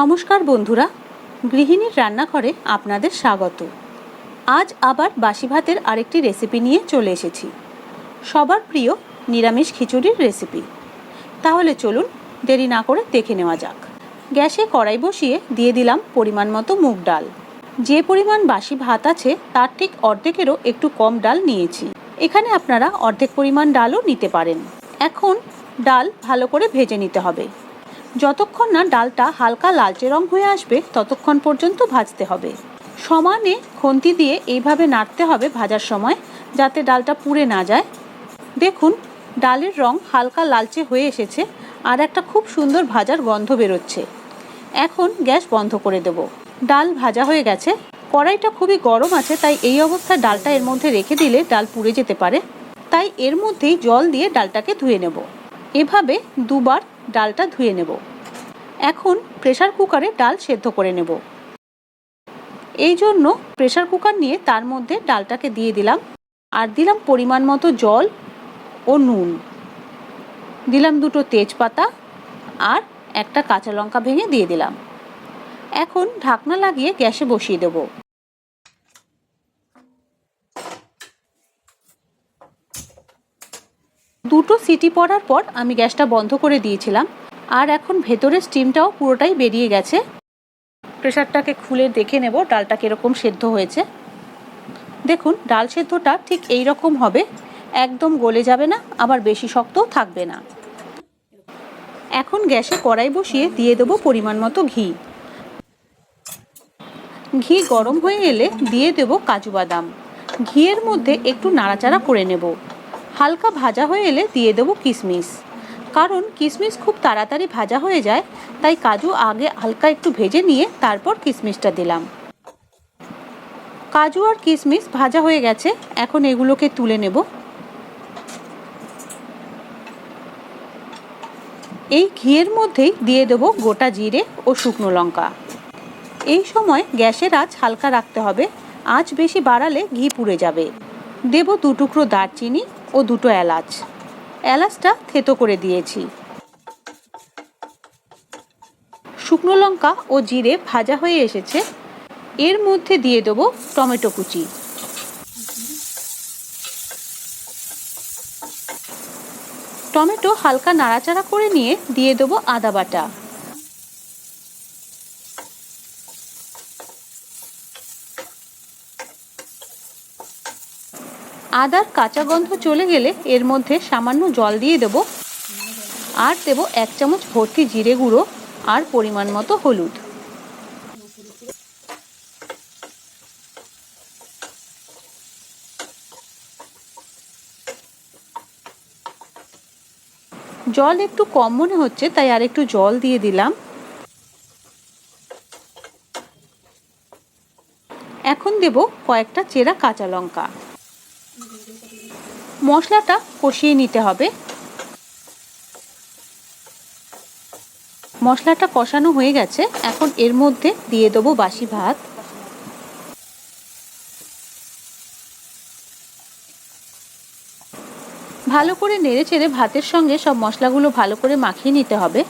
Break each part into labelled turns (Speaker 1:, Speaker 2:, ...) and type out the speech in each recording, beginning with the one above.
Speaker 1: নমস্কার বন্ধুরা, গৃহিণীর রান্নাঘরে আপনাদের স্বাগত। আজ আবার বাসি ভাতের আরেকটি রেসিপি নিয়ে চলে এসেছি। সবার প্রিয় নিরামিষ খিচুড়ির রেসিপি। তাহলে চলুন দেরি না করে দেখে নেওয়া যাক। গ্যাসে কড়াই বসিয়ে দিয়ে দিলাম পরিমাণ মতো মুগ ডাল। যে পরিমাণ বাসি ভাত আছে, তার ঠিক অর্ধেকেরও একটু কম ডাল নিয়েছি। এখানে আপনারা অর্ধেক পরিমাণ ডালও নিতে পারেন। এখন ডাল ভালো করে ভেজে নিতে হবে। যতক্ষণ না ডালটা হালকা লালচে রং হয়ে আসবে, ততক্ষণ পর্যন্ত ভাজতে হবে। সমানে খুন্তি দিয়ে এইভাবে নাড়তে হবে ভাজার সময়, যাতে ডালটা পুড়ে না যায়। দেখুন, ডালের রং হালকা লালচে হয়ে এসেছে আর একটা খুব সুন্দর ভাজার গন্ধ বেরোচ্ছে। এখন গ্যাস বন্ধ করে দেব। ডাল ভাজা হয়ে গেছে। কড়াইটা খুবই গরম আছে, তাই এই অবস্থায় ডালটা এর মধ্যে রেখে দিলে ডাল পুড়ে যেতে পারে। তাই এর মধ্যেই জল দিয়ে ডালটাকে ধুয়ে নেব। এভাবে দুবার ডালটা ধুয়ে নেব। এখন প্রেশার কুকারে ডাল সেদ্ধ করে নেব। এই জন্য প্রেশার কুকার নিয়ে তার মধ্যে ডালটাকে দিয়ে দিলাম আর দিলাম পরিমাণ মতো জল ও নুন। দিলাম দুটো তেজপাতা আর একটা কাঁচা লঙ্কা ভেঙে দিয়ে দিলাম। এখন ঢাকনা লাগিয়ে গ্যাসে বসিয়ে দেবো। দুটো সিটি পড়ার পর আমি গ্যাসটা বন্ধ করে দিয়েছিলাম। আর এখন ভেতরের স্টিমটাও পুরোটাই বেরিয়ে গেছে। প্রেশারটাকে খুলে দেখে নেব ডালটা কীরকম সেদ্ধ হয়েছে। দেখুন, ডাল সেদ্ধটা ঠিক এই রকম হবে। একদম গলে যাবে না, আবার বেশি শক্তও থাকবে না। এখন গ্যাসে কড়াই বসিয়ে দিয়ে দেবো পরিমাণ মতো ঘি। ঘি গরম হয়ে এলে দিয়ে দেব কাজু বাদাম। ঘিয়ের মধ্যে একটু নাড়াচাড়া করে নেব। হালকা ভাজা হয়ে এলে দিয়ে দেবো কিশমিশ কারণ কিশমিশ খুব তাড়াতাড়ি ভাজা হয়ে যায়, তাই কাজু আগে হালকা একটু ভেজে নিয়ে তারপর কিশমিশটা দিলাম। কাজু আর কিশমিশ ভাজা হয়ে গেছে, এখন এগুলোকে তুলে নেব। এই ঘিয়ের মধ্যেই দিয়ে দেব গোটা জিরে ও শুকনো লঙ্কা। এই সময় গ্যাসের আঁচ হালকা রাখতে হবে, আঁচ বেশি বাড়ালে ঘি পুড়ে যাবে। দেব দু টুকরো দারচিনি ও দুটো এলাচ। এলাচটা থেতো করে দিয়েছি। শুকনো লঙ্কা ও জিরে ভাজা হয়ে এসেছে। এর মধ্যে দিয়ে দেবো টমেটো কুচি। টমেটো হালকা নাড়াচাড়া করে নিয়ে দিয়ে দেবো আদা বাটা। আদার কাঁচা গন্ধ চলে গেলে এর মধ্যে সামান্য জল দিয়ে দেব। আর দেব এক চামচ ভর্তি জিরে গুঁড়ো আর পরিমাণ মতো হলুদ। জল একটু কম মনে হচ্ছে, তাই আর একটু জল দিয়ে দিলাম। এখন দেব কয়েকটা চেরা কাঁচা লঙ্কা। মশলাটা কষিয়ে নিতে হবে। মশলাটা কষানো হয়ে গেছে। এখন এর মধ্যে দিয়ে দেবো বাসি ভাত। ভালো করে নেড়ে চেড়ে ভাতের সঙ্গে সব মশলাগুলো ভালো করে মাখিয়ে নিতে হবে।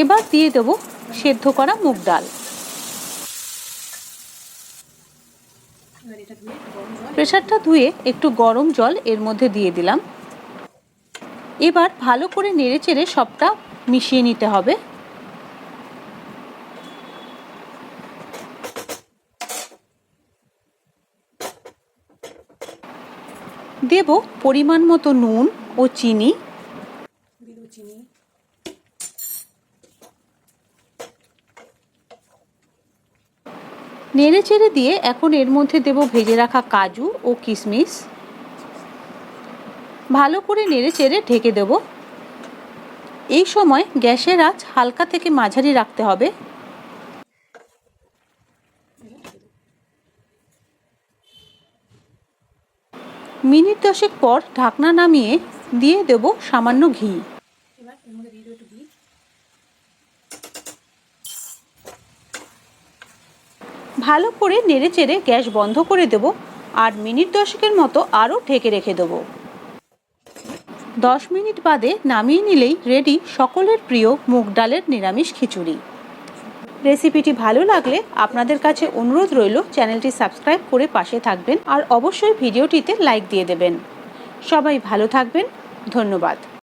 Speaker 1: এবার দিয়ে দেব সেদ্ধ করা মুগ ডাল। প্রেশারটা ধুয়ে একটু গরম জল এর মধ্যে দিয়ে দিলাম। এবার ভালো করে নেড়ে চেড়ে সবটা মিশিয়ে নিতে হবে। দেব পরিমাণ মতো নুন ও চিনি। নেড়ে চেড়ে দিয়ে এখন এর মধ্যে দেব ভেজে রাখা কাজু ও কিশমিশ। ভালো করে নেড়ে চেড়ে ঢেকে দেব। এই সময় গ্যাসের আঁচ হালকা থেকে মাঝারি রাখতে হবে। মিনিট দশেক পর ঢাকনা নামিয়ে দিয়ে দেব সামান্য ঘি। ভালো করে নেড়ে চেড়ে গ্যাস বন্ধ করে দেব আর মিনিট দশেকের মতো আরও ঢেকে রেখে দেবো। দশ মিনিট বাদে নামিয়ে নিলেই রেডি সকলের প্রিয় মুগ ডালের নিরামিষ খিচুড়ি। রেসিপিটি ভালো লাগলে আপনাদের কাছে অনুরোধ রইল চ্যানেলটি সাবস্ক্রাইব করে পাশে থাকবেন আর অবশ্যই ভিডিওটিতে লাইক দিয়ে দেবেন। সবাই ভালো থাকবেন, ধন্যবাদ।